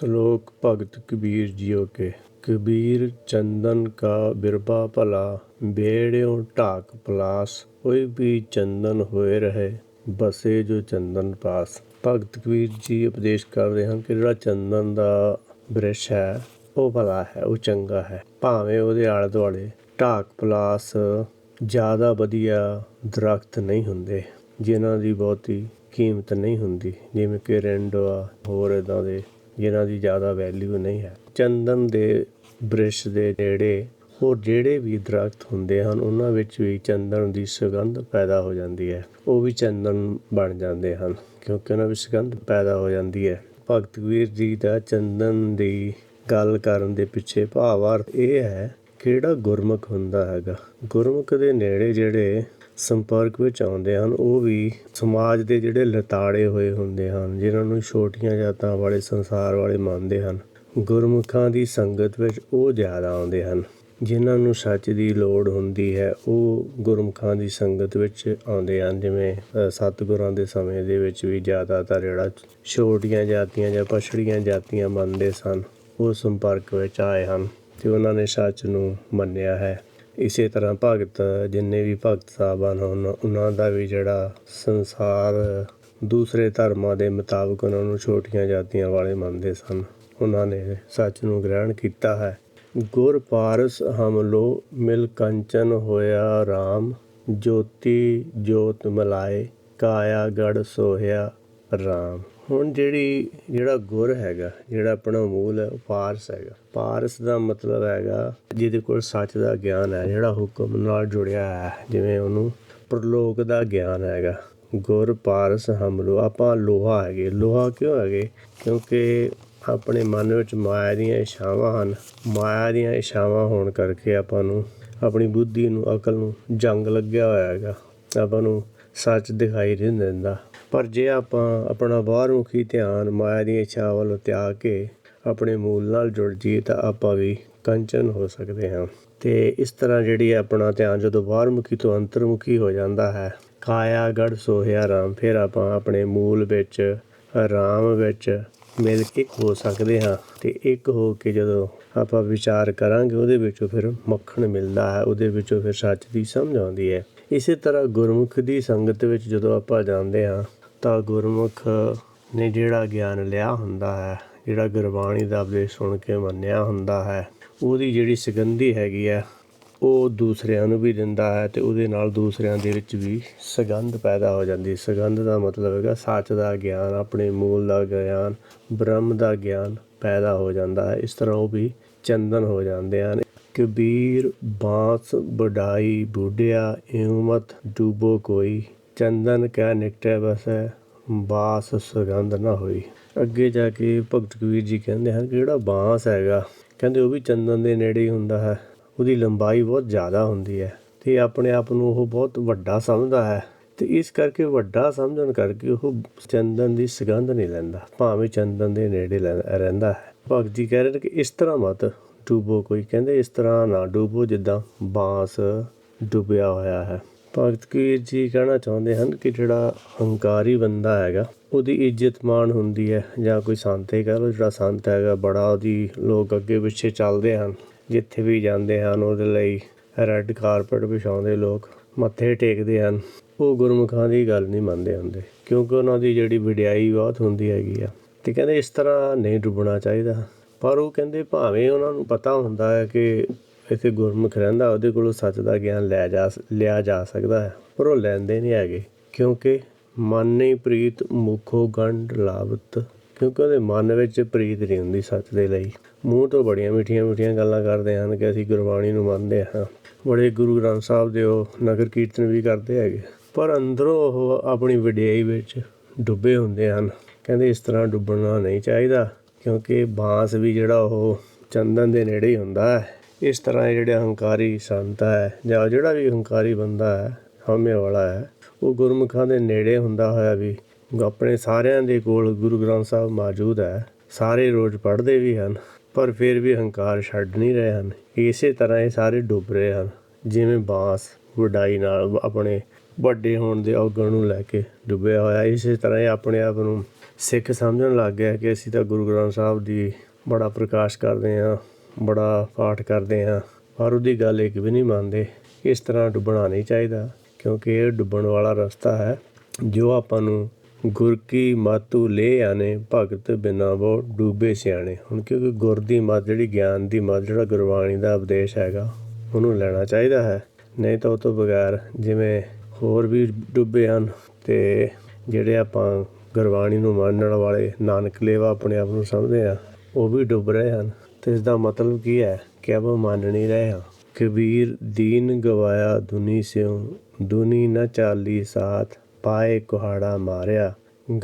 ਸ਼ਲੋਕ ਭਗਤ ਕਬੀਰ ਜੀਓ ਕੇ। ਕਬੀਰ ਚੰਦਨ ਕਾ ਬਿਰਬਾ ਭਲਾ, ਬੇੜਿਓ ਢਾਕ ਪਲਾਸ ਹੋਏ ਵੀ ਚੰਦਨ ਹੋਏ ਰਹੇ, ਬਸੇ ਜੋ ਚੰਦਨ ਪਾਸ। ਭਗਤ ਕਬੀਰ ਜੀ ਉਪਦੇਸ਼ ਕਰ ਰਹੇ ਹਨ ਕਿ ਜਿਹੜਾ ਚੰਦਨ ਦਾ ਬ੍ਰਿਸ਼ ਹੈ, ਉਹ ਭਲਾ ਹੈ, ਉਹ ਚੰਗਾ ਹੈ। ਭਾਵੇਂ ਉਹਦੇ ਆਲੇ ਦੁਆਲੇ ਢਾਕ ਪਲਾਸ ਜ਼ਿਆਦਾ ਵਧੀਆ ਦਰਖਤ ਨਹੀਂ ਹੁੰਦੇ, ਜਿਨ੍ਹਾਂ ਦੀ ਬਹੁਤੀ ਕੀਮਤ ਨਹੀਂ ਹੁੰਦੀ, ਜਿਵੇਂ ਕਿ ਰੈਂਡੋਆ ਹੋਰ ਇਦਾਂ ਦੇ ਜਿਨ੍ਹਾਂ ਦੀ ਜ਼ਿਆਦਾ ਵੈਲਿਊ ਨਹੀਂ ਹੈ। ਚੰਦਨ ਦੇ ਬ੍ਰਿਸ਼ ਦੇ ਨੇੜੇ ਹੋਰ ਜਿਹੜੇ ਵੀ ਦਰਖਤ ਹੁੰਦੇ ਹਨ, ਉਹਨਾਂ ਵਿੱਚ ਵੀ ਚੰਦਨ ਦੀ ਸੁਗੰਧ ਪੈਦਾ ਹੋ ਜਾਂਦੀ ਹੈ। ਉਹ ਵੀ ਚੰਦਨ ਬਣ ਜਾਂਦੇ ਹਨ, ਕਿਉਂਕਿ ਉਹਨਾਂ ਵਿੱਚ ਸੁਗੰਧ ਪੈਦਾ ਹੋ ਜਾਂਦੀ ਹੈ। ਭਗਤ ਵੀਰ ਜੀ ਦਾ ਚੰਦਨ ਦੀ ਗੱਲ ਕਰਨ ਦੇ ਪਿੱਛੇ ਭਾਵਾਰਥ ਇਹ ਹੈ, ਕਿਹੜਾ ਗੁਰਮੁਖ ਹੁੰਦਾ ਹੈਗਾ? ਗੁਰਮੁਖ ਦੇ ਨੇੜੇ ਜਿਹੜੇ ਸੰਪਰਕ ਵਿੱਚ ਆਉਂਦੇ ਹਨ, ਉਹ ਵੀ ਸਮਾਜ ਦੇ ਜਿਹੜੇ ਲਤਾੜੇ ਹੋਏ ਹੁੰਦੇ ਹਨ, ਜਿਨ੍ਹਾਂ ਨੂੰ ਛੋਟੀਆਂ ਜਾਤਾਂ ਵਾਲੇ ਸੰਸਾਰ ਵਾਲੇ ਮੰਨਦੇ ਹਨ। ਗੁਰਮੁਖਾਂ ਦੀ ਸੰਗਤ ਵਿੱਚ ਉਹ ਜ਼ਿਆਦਾ ਆਉਂਦੇ ਹਨ, ਜਿਨ੍ਹਾਂ ਨੂੰ ਸੱਚ ਦੀ ਲੋੜ ਹੁੰਦੀ ਹੈ, ਉਹ ਗੁਰਮੁਖਾਂ ਦੀ ਸੰਗਤ ਵਿੱਚ ਆਉਂਦੇ ਹਨ। ਜਿਵੇਂ ਸਤਿਗੁਰਾਂ ਦੇ ਸਮੇਂ ਦੇ ਵਿੱਚ ਵੀ ਜ਼ਿਆਦਾਤਰ ਜਿਹੜਾ ਛੋਟੀਆਂ ਜਾਤੀਆਂ ਜਾਂ ਪਛੜੀਆਂ ਜਾਤੀਆਂ ਮੰਨਦੇ ਸਨ, ਉਹ ਸੰਪਰਕ ਵਿੱਚ ਆਏ ਹਨ ਤੇ ਉਹਨਾਂ ਨੇ ਸੱਚ ਨੂੰ ਮੰਨਿਆ ਹੈ। ਇਸੇ ਤਰ੍ਹਾਂ ਭਗਤ ਜਿੰਨੇ ਵੀ ਭਗਤ ਸਾਹਿਬਾਨ ਹਨ ਉਹਨਾਂ ਦਾ ਵੀ ਜਿਹੜਾ ਸੰਸਾਰ ਦੂਸਰੇ ਧਰਮਾਂ ਦੇ ਮੁਤਾਬਕ ਉਹਨਾਂ ਨੂੰ ਛੋਟੀਆਂ ਜਾਤੀਆਂ ਵਾਲੇ ਮੰਨਦੇ ਸਨ। ਉਹਨਾਂ ਨੇ ਸੱਚ ਨੂੰ ਗ੍ਰਹਿਣ ਕੀਤਾ ਹੈ। ਗੁਰ ਪਾਰਸ ਹਮਲੋ ਮਿਲ ਕੰਚਨ ਹੋਇਆ RAM ਜੋਤੀ ਜੋਤ ਮਲਾਏ, ਕਾਇਆ ਗੜ ਸੋਹਿਆ RAM ਹੁਣ ਜਿਹੜੀ, ਜਿਹੜਾ ਗੁਰ ਹੈਗਾ, ਜਿਹੜਾ ਆਪਣਾ ਮੂਲ ਹੈ, ਉਹ ਪਾਰਸ ਹੈਗਾ। ਪਾਰਸ ਦਾ ਮਤਲਬ ਹੈਗਾ, ਜਿਹਦੇ ਕੋਲ ਸੱਚ ਦਾ ਗਿਆਨ ਹੈ, ਜਿਹੜਾ ਹੁਕਮ ਨਾਲ ਜੁੜਿਆ ਹੈ, ਜਿਵੇਂ ਉਹਨੂੰ ਪ੍ਰਲੋਕ ਦਾ ਗਿਆਨ ਹੈਗਾ। ਗੁਰ, ਪਾਰਸ, ਹਮਲੋ, ਆਪਾਂ ਲੋਹਾ ਹੈਗੇ। ਲੋਹਾ ਕਿਉਂ ਹੈਗੇ? ਕਿਉਂਕਿ ਆਪਣੇ ਮਨ ਵਿੱਚ ਮਾਇਆ ਦੀਆਂ ਇਛਾਵਾਂ ਹਨ। ਮਾਇਆ ਦੀਆਂ ਇਛਾਵਾਂ ਹੋਣ ਕਰਕੇ ਆਪਾਂ ਨੂੰ ਆਪਣੀ ਬੁੱਧੀ ਨੂੰ, ਅਕਲ ਨੂੰ ਜੰਗ ਲੱਗਿਆ ਹੋਇਆ ਹੈਗਾ। ਆਪਾਂ ਨੂੰ ਸੱਚ ਦਿਖਾਈ ਨਹੀਂ ਦਿੰਦਾ। ਪਰ ਜੇ ਆਪਾਂ ਆਪਣਾ ਬਾਹਰਮੁਖੀ ਧਿਆਨ ਮਾਇਆ ਦੀਆਂ ਇੱਛਾਵਾਂ ਵੱਲ ਤਿਆਗ ਕੇ ਆਪਣੇ ਮੂਲ ਨਾਲ ਜੁੜ ਜਾਈਏ ਤਾਂ ਆਪਾਂ ਵੀ ਕੰਚਨ ਹੋ ਸਕਦੇ ਹਾਂ। ਤੇ ਇਸ ਤਰ੍ਹਾਂ ਜਿਹੜੀ ਆਪਣਾ ਧਿਆਨ ਜਦੋਂ ਬਾਹਰਮੁਖੀ ਤੋਂ ਅੰਤਰਮੁਖੀ ਹੋ ਜਾਂਦਾ ਹੈ, ਕਾਇਆ ਗੜ ਸੋਹਿਆ, ਰਾਮ, ਫਿਰ ਆਪਾਂ ਆਪਣੇ ਮੂਲ ਵਿੱਚ ਆਰਾਮ ਵਿੱਚ ਮਿਲ ਕੇ ਹੋ ਸਕਦੇ ਹਾਂ। ਤੇ ਇੱਕ ਹੋ ਕੇ ਜਦੋਂ ਆਪਾਂ ਵਿਚਾਰ ਕਰਾਂਗੇ, ਉਹਦੇ ਵਿੱਚੋਂ ਫਿਰ ਮੱਖਣ ਮਿਲਦਾ ਹੈ, ਉਹਦੇ ਵਿੱਚੋਂ ਫਿਰ ਸੱਚ ਦੀ ਸਮਝ ਆਉਂਦੀ ਹੈ। ਇਸੇ ਤਰ੍ਹਾਂ ਗੁਰਮੁਖ ਦੀ ਸੰਗਤ ਵਿੱਚ ਜਦੋਂ ਆਪਾਂ ਜਾਂਦੇ ਹਾਂ ਤਾਂ ਗੁਰਮੁਖ ਨੇ ਜਿਹੜਾ ਗਿਆਨ ਲਿਆ ਹੁੰਦਾ ਹੈ, ਜਿਹੜਾ ਗੁਰਬਾਣੀ ਦਾ ਉਪਦੇਸ਼ ਸੁਣ ਕੇ ਮੰਨਿਆ ਹੁੰਦਾ ਹੈ, ਉਹਦੀ ਜਿਹੜੀ ਸੁਗੰਧੀ ਹੈਗੀ ਆ ਉਹ ਦੂਸਰਿਆਂ ਨੂੰ ਵੀ ਦਿੰਦਾ ਹੈ ਤੇ ਉਹਦੇ ਨਾਲ ਦੂਸਰਿਆਂ ਦੇ ਵਿੱਚ ਵੀ ਸੁਗੰਧ ਪੈਦਾ ਹੋ ਜਾਂਦੀ। ਸੁਗੰਧ ਦਾ ਮਤਲਬ ਹੈਗਾ ਸੱਚ ਦਾ ਗਿਆਨ, ਆਪਣੇ ਮੂਲ ਦਾ ਗਿਆਨ, ਬ੍ਰਹਮ ਦਾ ਗਿਆਨ ਪੈਦਾ ਹੋ ਜਾਂਦਾ ਹੈ। ਇਸ ਤਰ੍ਹਾਂ ਉਹ ਵੀ ਚੰਦਨ ਹੋ ਜਾਂਦੇ ਹਨ। ਕਬੀਰ, ਬਾਂਸ ਬੁਢਾਈ ਬੁੱਢਿਆ ਇਉ ਮਤ ਡੂਬੋ ਕੋਈ ਚੰਦਨ ਕੈ ਨਿਕਟੇ ਬਸੈ ਬਾਸ ਸੁਗੰਧ ਨਾ ਹੋਈ। ਅੱਗੇ ਜਾ ਕੇ ਭਗਤ ਕਬੀਰ ਜੀ ਕਹਿੰਦੇ ਹਨ ਕਿ ਜਿਹੜਾ ਬਾਂਸ ਹੈਗਾ? ਕਹਿੰਦੇ, ਉਹ ਵੀ ਚੰਦਨ ਦੇ ਨੇੜੇ ਹੀ ਹੁੰਦਾ ਹੈ। ਉਹਦੀ ਲੰਬਾਈ ਬਹੁਤ ਜ਼ਿਆਦਾ ਹੁੰਦੀ ਹੈ ਤੇ ਆਪਣੇ ਆਪ ਨੂੰ ਉਹ ਬਹੁਤ ਵੱਡਾ ਸਮਝਦਾ ਹੈ ਤੇ ਇਸ ਕਰਕੇ ਵੱਡਾ ਸਮਝਣ ਕਰਕੇ ਉਹ ਚੰਦਨ ਦੀ ਸੁਗੰਧ ਨਹੀਂ ਲੈਂਦਾ, ਭਾਵੇਂ ਚੰਦਨ ਦੇ ਨੇੜੇ ਲੈ- ਰਹਿੰਦਾ ਹੈ। ਭਗਤ ਜੀ ਕਹਿ ਰਹੇ ਨੇ ਕਿ ਇਸ ਤਰ੍ਹਾਂ ਮਤ ਡੂਬੋ ਕੋਈ। ਕਹਿੰਦੇ, ਇਸ ਤਰ੍ਹਾਂ ਨਾ ਡੂਬੋ ਜਿੱਦਾਂ ਬਾਂਸ ਡੁੱਬਿਆ ਹੋਇਆ ਹੈ। ਭਗਤ ਕਬੀਰ ਜੀ ਕਹਿਣਾ ਚਾਹੁੰਦੇ ਹਨ ਕਿ ਜਿਹੜਾ ਹੰਕਾਰੀ ਬੰਦਾ ਹੈਗਾ, ਉਹਦੀ ਇੱਜ਼ਤ ਮਾਣ ਹੁੰਦੀ ਹੈ ਜਾਂ ਕੋਈ ਸੰਤ ਹੀ ਕਹ ਲਓ ਜਿਹੜਾ ਸੰਤ ਹੈਗਾ, ਬੜਾ ਉਹਦੀ ਲੋਕ ਅੱਗੇ ਪਿੱਛੇ ਚੱਲਦੇ ਹਨ, ਜਿੱਥੇ ਵੀ ਜਾਂਦੇ ਹਨ, ਉਹਦੇ ਲਈ ਰੈੱਡ ਕਾਰਪਟ ਵਿਛਾਉਂਦੇ ਲੋਕ, ਮੱਥੇ ਟੇਕਦੇ ਹਨ। ਉਹ ਗੁਰਮੁਖਾਂ ਦੀ ਗੱਲ ਨਹੀਂ ਮੰਨਦੇ ਹੁੰਦੇ, ਕਿਉਂਕਿ ਉਹਨਾਂ ਦੀ ਜਿਹੜੀ ਵਡਿਆਈ ਬਹੁਤ ਹੁੰਦੀ ਹੈਗੀ ਆ। ਤੇ ਕਹਿੰਦੇ ਇਸ ਤਰ੍ਹਾਂ ਨਹੀਂ ਡੁੱਬਣਾ ਚਾਹੀਦਾ। ਪਰ ਉਹ ਕਹਿੰਦੇ ਭਾਵੇਂ ਉਹਨਾਂ ਨੂੰ ਪਤਾ ਹੁੰਦਾ ਹੈ ਕਿ ਇੱਥੇ ਗੁਰਮੁਖ ਰਹਿੰਦਾ, ਉਹਦੇ ਕੋਲੋਂ ਸੱਚ ਦਾ ਗਿਆਨ ਲੈ ਜਾ ਲਿਆ ਜਾ ਸਕਦਾ ਹੈ, ਪਰ ਉਹ ਲੈਂਦੇ ਨਹੀਂ ਹੈਗੇ, ਕਿਉਂਕਿ ਮਨ ਨਹੀਂ ਪ੍ਰੀਤ ਮੁਖੋ ਗੰਢ ਲਾਵਤ, ਕਿਉਂਕਿ ਉਹਦੇ ਮਨ ਵਿੱਚ ਪ੍ਰੀਤ ਨਹੀਂ ਹੁੰਦੀ ਸੱਚ ਦੇ ਲਈ। ਮੂੰਹ ਤੋਂ ਬੜੀਆਂ ਮਿੱਠੀਆਂ ਮਿੱਠੀਆਂ ਗੱਲਾਂ ਕਰਦੇ ਹਨ ਕਿ ਅਸੀਂ ਗੁਰਬਾਣੀ ਨੂੰ ਮੰਨਦੇ ਹਾਂ। ਬੜੇ ਗੁਰੂ ਗ੍ਰੰਥ ਸਾਹਿਬ ਦੇ ਉਹ ਨਗਰ ਕੀਰਤਨ ਵੀ ਕਰਦੇ ਹੈਗੇ। ਪਰ ਅੰਦਰੋਂ ਉਹ ਆਪਣੀ ਵਡਿਆਈ ਵਿੱਚ ਡੁੱਬੇ ਹੁੰਦੇ ਹਨ। ਕਹਿੰਦੇ ਇਸ ਤਰ੍ਹਾਂ ਡੁੱਬਣਾ ਨਹੀਂ ਚਾਹੀਦਾ, ਕਿਉਂਕਿ ਬਾਂਸ ਵੀ ਜਿਹੜਾ ਉਹ ਚੰਦਨ ਦੇ ਨੇੜੇ ਹੀ ਹੁੰਦਾ ਹੈ। ਇਸ ਤਰ੍ਹਾਂ ਇਹ ਜਿਹੜੇ ਹੰਕਾਰੀ ਸੰਤ ਹੈ ਜਾਂ ਜਿਹੜਾ ਵੀ ਹੰਕਾਰੀ ਬੰਦਾ ਹੈ ਹਉਮੈ ਵਾਲਾ ਹੈ, ਉਹ ਗੁਰਮੁਖਾਂ ਦੇ ਨੇੜੇ ਹੁੰਦਾ ਹੋਇਆ ਵੀ ਆਪਣੇ ਸਾਰਿਆਂ ਦੇ ਕੋਲ ਗੁਰੂ ਗ੍ਰੰਥ ਸਾਹਿਬ ਮੌਜੂਦ ਹੈ, ਸਾਰੇ ਰੋਜ਼ ਪੜ੍ਹਦੇ ਵੀ ਹਨ, ਪਰ ਫਿਰ ਵੀ ਹੰਕਾਰ ਛੱਡ ਨਹੀਂ ਰਹੇ ਹਨ। ਇਸੇ ਤਰ੍ਹਾਂ ਇਹ ਸਾਰੇ ਡੁੱਬ ਰਹੇ ਹਨ, ਜਿਵੇਂ ਬਾਂਸ ਵਡਾਈ ਨਾਲ ਆਪਣੇ ਵੱਡੇ ਹੋਣ ਦੇ ਔਗਣ ਨੂੰ ਲੈ ਕੇ ਡੁੱਬਿਆ ਹੋਇਆ। ਇਸੇ ਤਰ੍ਹਾਂ ਇਹ ਆਪਣੇ ਆਪ ਨੂੰ ਸਿੱਖ ਸਮਝਣ ਲੱਗ ਗਿਆ ਕਿ ਅਸੀਂ ਤਾਂ ਗੁਰੂ ਗ੍ਰੰਥ ਸਾਹਿਬ ਦੀ ਬੜਾ ਪ੍ਰਕਾਸ਼ ਕਰਦੇ ਹਾਂ। ਬੜਾ ਪਾਠ ਕਰਦੇ ਹਾਂ, ਪਰ ਉਹਦੀ ਗੱਲ ਇੱਕ ਵੀ ਨਹੀਂ ਮੰਨਦੇ। ਇਸ ਤਰ੍ਹਾਂ ਡੁੱਬਣਾ ਨਹੀਂ ਚਾਹੀਦਾ, ਕਿਉਂਕਿ ਇਹ ਡੁੱਬਣ ਵਾਲਾ ਰਸਤਾ ਹੈ। ਜੋ ਆਪਾਂ ਨੂੰ ਗੁਰ ਕੀ ਮਾਤੂ ਲੈ ਆਨੇ, ਭਗਤ ਬਿਨਾ ਬੋ ਡੂਬੇ ਸਿਆਣੇ। ਹੁਣ ਕਿਉਂਕਿ ਗੁਰ ਦੀ ਮੱਤ ਜਿਹੜੀ, ਗਿਆਨ ਦੀ ਮੱਤ ਜਿਹੜਾ ਗੁਰਬਾਣੀ ਦਾ ਉਪਦੇਸ਼ ਹੈਗਾ, ਉਹਨੂੰ ਲੈਣਾ ਚਾਹੀਦਾ ਹੈ। ਨਹੀਂ ਤਾਂ ਉਹ ਤੋਂ ਬਗੈਰ ਜਿਵੇਂ ਹੋਰ ਵੀ ਡੁੱਬੇ ਹਨ, ਤੇ ਜਿਹੜੇ ਆਪਾਂ ਗੁਰਬਾਣੀ ਨੂੰ ਮੰਨਣ ਵਾਲੇ ਨਾਨਕ ਲੇਵਾ ਆਪਣੇ ਆਪ ਨੂੰ ਸਮਝਦੇ ਆ ਉਹ ਵੀ ਡੁੱਬ ਰਹੇ ਹਨ। ਤੇ ਇਸ ਦਾ ਮਤਲਬ ਕੀ ਹੈ ਕਿ ਆਪਾਂ ਮੰਨ ਨਹੀਂ ਰਹੇ ਹਾਂ। ਕਬੀਰ ਦੀਨ ਗਵਾਇਆ ਦੁਨੀ ਸਿਉ, ਦੁਨੀ ਨਾ ਚਾਲੀ ਸਾਥ, ਪਾਏ ਕੁਹਾੜਾ ਮਾਰਿਆ,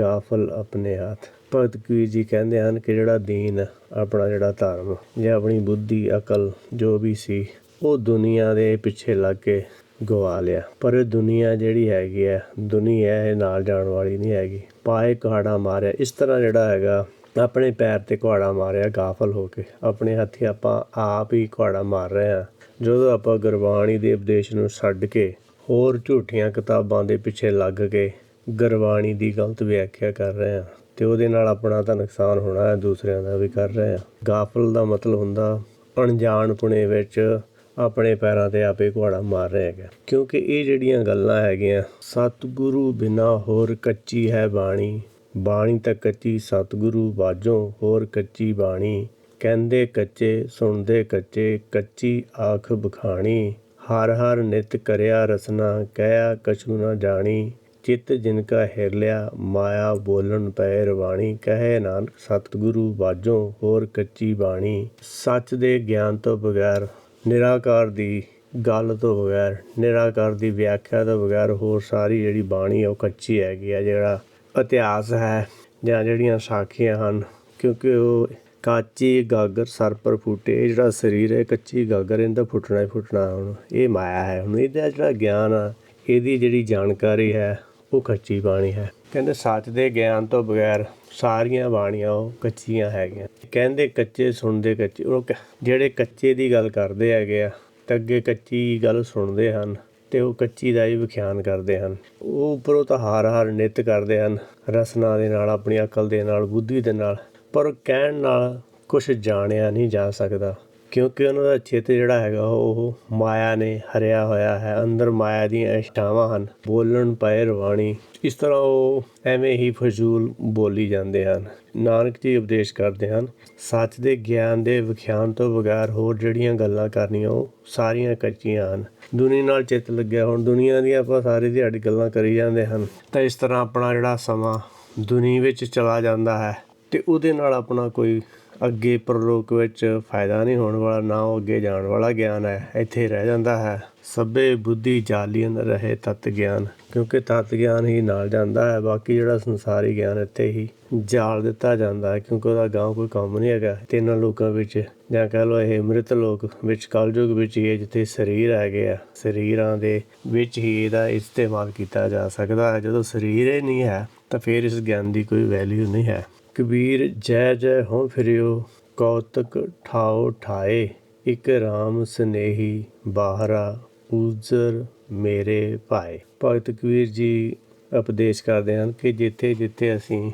ਗਾਫਲ ਆਪਣੇ ਹੱਥ। ਭਗਤ ਕਬੀਰ ਜੀ ਕਹਿੰਦੇ ਹਨ ਕਿ ਜਿਹੜਾ ਦੀਨ, ਆਪਣਾ ਜਿਹੜਾ ਧਰਮ, ਜਾਂ ਆਪਣੀ ਬੁੱਧੀ, ਅਕਲ, ਜੋ ਵੀ ਸੀ, ਉਹ ਦੁਨੀਆ ਦੇ ਪਿੱਛੇ ਲੱਗ ਕੇ ਗਵਾ ਲਿਆ। ਪਰ ਇਹ ਦੁਨੀਆ ਜਿਹੜੀ ਹੈਗੀ ਹੈ ਦੁਨੀਆ ਇਹ ਨਾਲ ਜਾਣ ਵਾਲੀ ਨਹੀਂ ਹੈਗੀ। ਪਾਏ ਕੁਹਾੜਾ ਮਾਰਿਆ, ਇਸ ਤਰ੍ਹਾਂ ਜਿਹੜਾ ਹੈਗਾ ਆਪਣੇ ਪੈਰ ਤੇ ਕੁਹਾੜਾ ਮਾਰਿਆ, ਗਾਫਲ ਹੋ ਕੇ। ਆਪਣੇ ਹੱਥੀ ਆਪਾਂ ਆਪ ਹੀ ਕੁਹਾੜਾ ਮਾਰ ਰਹੇ ਹਾਂ। ਜਦੋਂ ਆਪਾਂ ਗੁਰਬਾਣੀ ਦੇ ਉਪਦੇਸ਼ ਨੂੰ ਛੱਡ ਕੇ ਹੋਰ ਝੂਠੀਆਂ ਕਿਤਾਬਾਂ ਦੇ ਪਿੱਛੇ ਲੱਗ ਕੇ ਗੁਰਬਾਣੀ ਦੀ ਗਲਤ ਵਿਆਖਿਆ ਕਰ ਰਹੇ ਹਾਂ, ਤੇ ਉਹਦੇ ਨਾਲ ਆਪਣਾ ਤਾਂ ਨੁਕਸਾਨ ਹੋਣਾ ਹੈ, ਦੂਸਰਿਆਂ ਦਾ ਵੀ ਕਰ ਰਹੇ ਹਾਂ। ਗਾਫਲ ਦਾ ਮਤਲਬ ਹੁੰਦਾ ਅਣਜਾਣਪੁਣੇ ਵਿੱਚ ਆਪਣੇ ਪੈਰਾਂ ਤੇ ਆਪੇ ਘੋੜਾ ਮਾਰ ਰਿਹਾ ਹੈਗਾ। ਕਿਉਂਕਿ ਇਹ ਜਿਹੜੀਆਂ ਗੱਲਾਂ ਹੈਗੀਆਂ, ਸਤਿਗੁਰੂ ਬਿਨਾ ਹੋਰ ਕੱਚੀ ਹੈ ਬਾਣੀ ਬਾਣੀ ਤਾਂ ਕੱਚੀ ਸਤਿਗੁਰੂ ਬਾਝੋਂ ਹੋਰ ਕੱਚੀ ਬਾਣੀ। ਕਹਿੰਦੇ ਕੱਚੇ, ਸੁਣਦੇ ਕੱਚੇ, ਕੱਚੀ ਆਖ ਬਖਾਣੀ। ਹਰ ਹਰ ਨਿਤ ਕਰਿਆ ਰਸਨਾ, ਕਹਿਆ ਕਛੂ ਨਾ ਜਾਣੀ। ਚਿੱਤ ਜਿਨ ਕਾ ਹਿਰ ਮਾਇਆ ਬੋਲਣ ਪੈ ਰਵਾਣੀ। ਕਹੇ ਨਾਨਕ, ਸਤਿਗੁਰੂ ਬਾਝੋਂ ਹੋਰ ਕੱਚੀ ਬਾਣੀ। ਸੱਚ ਦੇ ਗਿਆਨ ਤੋਂ ਬਗੈਰ ਨਿਰਾਕਾਰ ਦੀ ਗੱਲ ਤੋਂ ਬਗੈਰ, ਨਿਰਾਕਾਰ ਦੀ ਵਿਆਖਿਆ ਤੋਂ ਬਗੈਰ ਹੋਰ ਸਾਰੀ ਜਿਹੜੀ ਬਾਣੀ ਉਹ ਕੱਚੀ ਹੈਗੀ ਆ ਜਿਹੜਾ ਇਤਿਹਾਸ ਹੈ ਜਾਂ ਜਿਹੜੀਆਂ ਸਾਖੀਆਂ ਹਨ, ਕਿਉਂਕਿ ਉਹ ਕਾਚੀ ਗਾਗਰ ਸਰ ਪਰ ਫੁੱਟੇ ਇਹ ਜਿਹੜਾ ਸਰੀਰ ਹੈ ਕੱਚੀ ਗਾਗਰ ਇਹਦਾ ਫੁੱਟਣਾ ਹੀ ਫੁੱਟਣਾ ਹੁਣ, ਇਹ ਮਾਇਆ ਹੈ ਹੁਣ, ਇਹਦਾ ਜਿਹੜਾ ਗਿਆਨ ਆ, ਇਹਦੀ ਜਿਹੜੀ ਜਾਣਕਾਰੀ ਹੈ, ਉਹ ਕੱਚੀ ਬਾਣੀ ਹੈ। ਕਹਿੰਦੇ ਸੱਚ ਦੇ ਗਿਆਨ ਤੋਂ ਬਗੈਰ ਸਾਰੀਆਂ ਬਾਣੀਆਂ ਉਹ ਕੱਚੀਆਂ ਹੈਗੀਆਂ। ਕਹਿੰਦੇ ਕੱਚੇ ਸੁਣਦੇ ਕੱਚੇ, ਉਹ ਕ- ਜਿਹੜੇ ਕੱਚੇ ਦੀ ਗੱਲ ਕਰਦੇ ਹੈਗੇ ਆ, ਤੇ ਅੱਗੇ ਕੱਚੀ ਗੱਲ ਸੁਣਦੇ ਹਨ। ਅਤੇ ਉਹ ਕੱਚੀ ਦਾ ਹੀ ਵਿਖਿਆਨ ਕਰਦੇ ਹਨ। ਉਹ ਉੱਪਰੋਂ ਤਾਂ ਹਾਰ ਹਾਰ ਨਿਤ ਕਰਦੇ ਹਨ, ਰਸਨਾ ਦੇ ਨਾਲ, ਆਪਣੀ ਅਕਲ ਦੇ ਨਾਲ, ਬੁੱਧੀ ਦੇ ਨਾਲ, ਪਰ ਕਹਿਣ ਨਾਲ ਕੁਝ ਜਾਣਿਆ ਨਹੀਂ ਜਾ ਸਕਦਾ, ਕਿਉਂਕਿ ਉਹਨਾਂ ਦਾ ਚਿੱਤ ਜਿਹੜਾ ਹੈਗਾ ਉਹ ਮਾਇਆ ਨੇ ਹਰਿਆ ਹੋਇਆ ਹੈ, ਅੰਦਰ ਮਾਇਆ ਦੀਆਂ ਇਸ਼ਟਾਵਾਂ ਹਨ, ਬੋਲਣ ਪਏ ਰਵਾਣੀ ਇਸ ਤਰ੍ਹਾਂ ਉਹ ਐਵੇਂ ਹੀ ਫਜ਼ੂਲ ਬੋਲੀ ਜਾਂਦੇ ਹਨ। ਨਾਨਕ ਜੀ ਉਪਦੇਸ਼ ਕਰਦੇ ਹਨ, ਸੱਚ ਦੇ ਗਿਆਨ ਦੇ ਵਿਖਿਆਨ ਤੋਂ ਬਗੈਰ ਹੋਰ ਜਿਹੜੀਆਂ ਗੱਲਾਂ ਕਰਨੀਆਂ ਉਹ ਸਾਰੀਆਂ ਕੱਚੀਆਂ ਹਨ। ਦੁਨੀਆ ਨਾਲ ਚਿੱਤ ਲੱਗਿਆ ਹੁਣ, ਦੁਨੀਆ ਦੀਆਂ ਆਪਾਂ ਸਾਰੀ ਦਿਹਾੜੀ ਗੱਲਾਂ ਕਰੀ ਜਾਂਦੇ ਹਨ। ਤਾਂ ਇਸ ਤਰ੍ਹਾਂ ਆਪਣਾ ਜਿਹੜਾ ਸਮਾਂ ਦੁਨੀਆ ਵਿੱਚ ਚਲਾ ਜਾਂਦਾ ਹੈ ਤੇ ਉਹਦੇ ਨਾਲ ਆਪਣਾ ਕੋਈ ਅੱਗੇ ਪ੍ਰਲੋਕ ਵਿੱਚ ਫਾਇਦਾ ਨਹੀਂ ਹੋਣ ਵਾਲਾ, ਨਾ ਉਹ ਅੱਗੇ ਜਾਣ ਵਾਲਾ ਗਿਆਨ ਹੈ, ਇੱਥੇ ਰਹਿ ਜਾਂਦਾ ਹੈ। ਸਭੇ ਬੁੱਧੀ ਜਾਲੀਨ ਰਹੇ ਤਤ ਗਿਆਨ, ਕਿਉਂਕਿ ਤਤ ਗਿਆਨ ਹੀ ਨਾਲ ਜਾਂਦਾ ਹੈ, ਬਾਕੀ ਜਿਹੜਾ ਸੰਸਾਰੀ ਗਿਆਨ ਇੱਥੇ ਹੀ ਜਾਲ ਦਿੱਤਾ ਜਾਂਦਾ ਹੈ, ਕਿਉਂਕਿ ਉਹਦਾ ਗਾਂ ਕੋਈ ਕੰਮ ਨਹੀਂ ਹੈਗਾ। ਤਿੰਨਾਂ ਲੋਕਾਂ ਵਿੱਚ, ਜਾਂ ਕਹ ਲਓ ਇਹ ਮ੍ਰਿਤ ਲੋਕ ਵਿੱਚ, ਕਲਯੁਗ ਵਿੱਚ ਹੀ ਜਿੱਥੇ ਸਰੀਰ ਹੈਗੇ ਆ, ਸਰੀਰਾਂ ਦੇ ਵਿੱਚ ਹੀ ਇਹਦਾ ਇਸਤੇਮਾਲ ਕੀਤਾ ਜਾ ਸਕਦਾ ਹੈ। ਜਦੋਂ ਸਰੀਰ ਹੀ ਨਹੀਂ ਹੈ, ਤਾਂ ਫਿਰ ਇਸ ਗਿਆਨ ਦੀ ਕੋਈ ਵੈਲਿਊ ਨਹੀਂ ਹੈ। ਕਬੀਰ ਜੈ ਜੈ ਹੋ ਫਿਰਿਓ, ਕੌਤਕ ਠਾਓ ਠਾਏ, ਇਕ ਰਾਮ ਸਨੇਹੀ ਬਾਹਰਾ ਉਜਰ ਮੇਰੇ ਭਾਏ। ਭਗਤ ਕਬੀਰ ਜੀ ਉਪਦੇਸ਼ ਕਰਦੇ ਹਨ ਕਿ ਜਿੱਥੇ ਜਿੱਥੇ ਅਸੀਂ